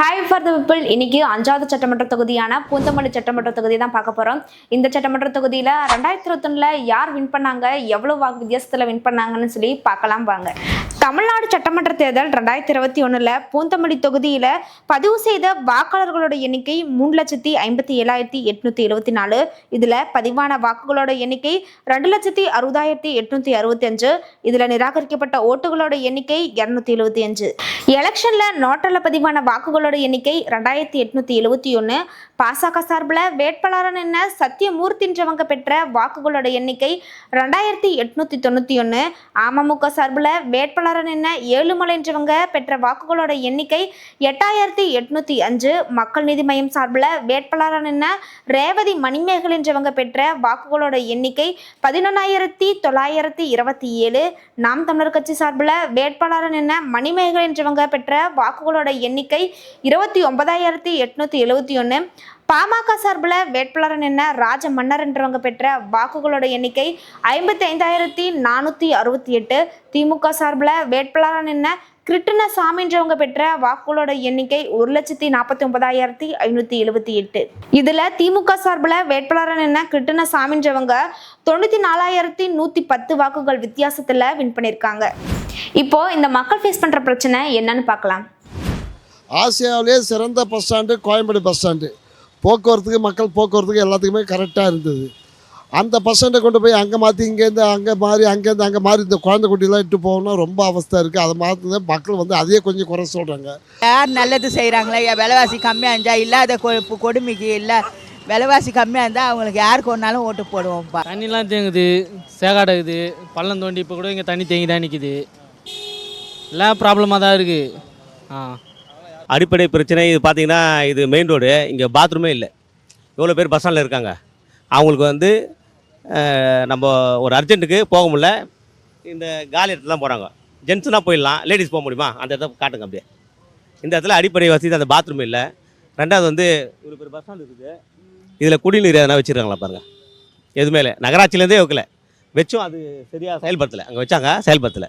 Hi for the people இன்னைக்கு அஞ்சாவது சட்டமன்ற தொகுதியான பூந்தமல்லி சட்டமன்ற தொகுதி தான் பார்க்க போகிறோம் இந்த சட்டமன்ற தொகுதியில் ரெண்டாயிரத்தி இருபத்தொன்னில் யார் வின் பண்ணாங்க? எவ்வளோ வாக்கு வித்தியாசத்தில் வின் பண்ணாங்கன்னு சொல்லி பார்க்கலாம் வாங்க. தமிழ்நாடு சட்டமன்ற தேர்தல் ரெண்டாயிரத்தி இருபத்தி ஒன்றில் பூந்தமல்லி தொகுதியில் பதிவு செய்த வாக்காளர்களோட எண்ணிக்கை மூணு லட்சத்தி ஐம்பத்தி ஏழாயிரத்தி எட்நூற்றி எழுபத்தி நாலு. இதில் பதிவான வாக்குகளோட எண்ணிக்கை ரெண்டு லட்சத்தி அறுபதாயிரத்தி எட்நூற்றி அறுபத்தி அஞ்சு. இதில் நிராகரிக்கப்பட்ட ஓட்டுகளோட எண்ணிக்கை இரநூத்தி எழுபத்தி அஞ்சு. எலெக்ஷனில் நோட்டில் பதிவான வாக்குகளோட எண்ணிக்கை ரெண்டாயிரத்தி எட்நூத்தி எழுபத்தி ஒன்று பாசக சார்பில் வேட்பாளரன் என்ன சத்தியமூர்த்தின்றவங்க பெற்ற வாக்குகளோட எண்ணிக்கை ரெண்டாயிரத்தி எட்நூத்தி தொண்ணூற்றி ஒன்று அமமுக சார்பில் வேட்பாளர் என்ன? ஏழுமலைன்றவங்க பெற்ற வாக்குகளோட எண்ணிக்கை எட்டாயிரத்தி எட்நூத்தி அஞ்சு. மக்கள் நீதி மையம் சார்பில் வேட்பாளர் என்ன? ரேவதி மணிமேகலைன்றவங்க பெற்ற வாக்குகளோட எண்ணிக்கை பதினொன்னாயிரத்தி தொள்ளாயிரத்தி இருபத்தி ஏழு. நாம் தமிழர் கட்சி சார்பில் வேட்பாளர் என்ன? மணிமேகலை என்றவங்க பெற்ற வாக்குகளோட எண்ணிக்கை இருபத்தி ஒன்பதாயிரத்தி எட்நூத்தி எழுபத்தி ஒன்று. பாமக சார்பில் வேட்பாளரன் என்ன ராஜ மன்னர் என்றவங்க பெற்ற வாக்குகளோட எண்ணிக்கை ஐம்பத்தி ஐந்தாயிரத்தி நானூற்றி அறுபத்தி எட்டு. திமுக சார்பில் வேட்பாளரன் என்ன கிருட்டின சாமின்றவங்க பெற்ற வாக்குகளோட எண்ணிக்கை ஒரு லட்சத்தி நாற்பத்தி ஒன்பதாயிரத்தி ஐநூற்றி எழுபத்தி எட்டு. இதில் திமுக சார்பில் வேட்பாளரன் என்ன கிருட்டின சாமின்றவங்க தொண்ணூற்றி நாலாயிரத்தி நூற்றி பத்து வாக்குகள் வித்தியாசத்தில் வின் பண்ணியிருக்காங்க. இப்போ இந்த மக்கள் ஃபேஸ் பண்ணுற பிரச்சனை என்னன்னு பார்க்கலாம். ஆசியாவிலே சிறந்த bus stand Koyambedu bus stand. போக்குவரத்துக்கு மக்கள் போக்குவரத்துக்கு எல்லாத்துக்குமே கரெக்டாக இருந்தது. அந்த பஸ் ஸ்டாண்டை கொண்டு போய் அங்கே மாற்றி இங்கேருந்து அங்கே மாறி அங்கேருந்து அங்கே மாறி இந்த குழந்தை குட்டிலாம் இட்டு போகணும்னா ரொம்ப அவஸ்தை இருக்குது அதை மாற்றுதான் மக்கள் வந்து அதையே கொஞ்சம் குறை சொல்கிறாங்க யார் நல்லது செய்கிறாங்களே விலைவாசி கம்மியாக இருந்தா இல்லாத கொ- கொடுமைக்கு இல்லை. விலைவாசி கம்மியாக இருந்தால் அவங்களுக்கு யாருக்கு ஒன்றாலும் ஓட்டு போடுவோம்ப்பா. தண்ணிலாம் தேங்குது சேகாடுது பள்ளம் தோண்டி இப்போ கூட இங்கே தண்ணி தேங்கி தான் நிற்கிது எல்லாம் ப்ராப்ளமாக தான் இருக்குது ஆ. அடிப்படை பிரச்சனை. இது பார்த்தீங்கன்னா இது மெயின் ரோடு இங்கே பாத்ரூமே இல்லை. எவ்வளோ பேர் பஸ் ஸ்டாண்டில் இருக்காங்க. அவங்களுக்கு வந்து நம்ம ஒரு அர்ஜென்ட்டுக்கு போக முடில இந்த காலி இடத்துல தான் போகிறாங்க ஜென்ட்ஸ்னால் போயிடலாம். லேடிஸ் போக முடியுமா? அந்த இடத்த காட்டுங்க அப்படியே. இந்த இடத்துல அடிப்படை வசதி அந்த பாத்ரூம் இல்லை. ரெண்டாவது வந்து இவ்வளோ பேர் பஸ் ஸ்டாண்ட் இருக்குது. இதில் குடிநீர் எதனா வச்சுருக்காங்களா பாருங்கள் எதுவுமே இல்லை. நகராட்சியிலேருந்தே வைக்கல. வச்சும் அது சரியாக செயல்படுத்தலை. அங்கே வச்சாங்க செயல்படுத்தலை.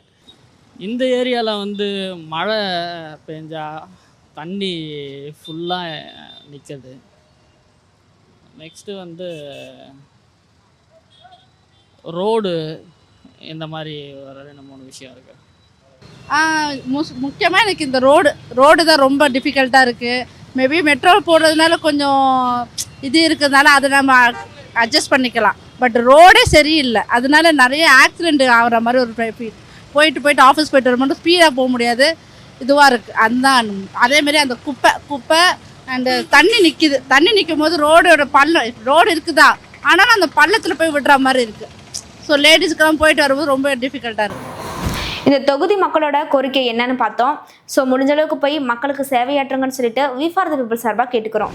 இந்த ஏரியாவில் வந்து மழை பெஞ்சா தண்ணி ஃபுல்லாக நிற்கிது நெக்ஸ்ட்டு வந்து ரோடு இந்த மாதிரி ஒரு ரெண்டு மூணு விஷயம் இருக்குது முக்கியமாக எனக்கு இந்த ரோடு ரோடு தான் ரொம்ப டிஃபிகல்ட்டாக இருக்குது மேபி மெட்ரோ போடுறதுனால கொஞ்சம் இது இருக்கிறதுனால அதை நம்ம அட்ஜஸ்ட் பண்ணிக்கலாம். பட் ரோடே சரியில்லை. அதனால நிறைய ஆக்சிடென்ட் ஆகிற மாதிரி ஒரு ஃபீல் போயிட்டு போயிட்டு ஆஃபீஸ் போயிட்டு வர மட்டும் ஸ்பீடாக போக முடியாது. இதுவாக இருக்குது அதுதான் அதேமாரி அந்த குப்பை குப்பை அண்டு தண்ணி நிற்கிது தண்ணி நிற்கும் போது ரோடோட பள்ளம் ரோடு இருக்குதா? ஆனாலும் அந்த பள்ளத்தில் போய் விடுற மாதிரி இருக்குது ஸோ லேடிஸ்க்கெல்லாம் போயிட்டு வரும்போது ரொம்ப டிஃபிகல்ட்டாக இருக்குது இந்த தொகுதி மக்களோட கோரிக்கை என்னன்னு பார்த்தோம். ஸோ முடிஞ்ச அளவுக்கு போய் மக்களுக்கு சேவையாற்றுங்கன்னு சொல்லிட்டு வி ஃபார் த பீப்புள் சார்பாக கேட்டுக்கிறோம்.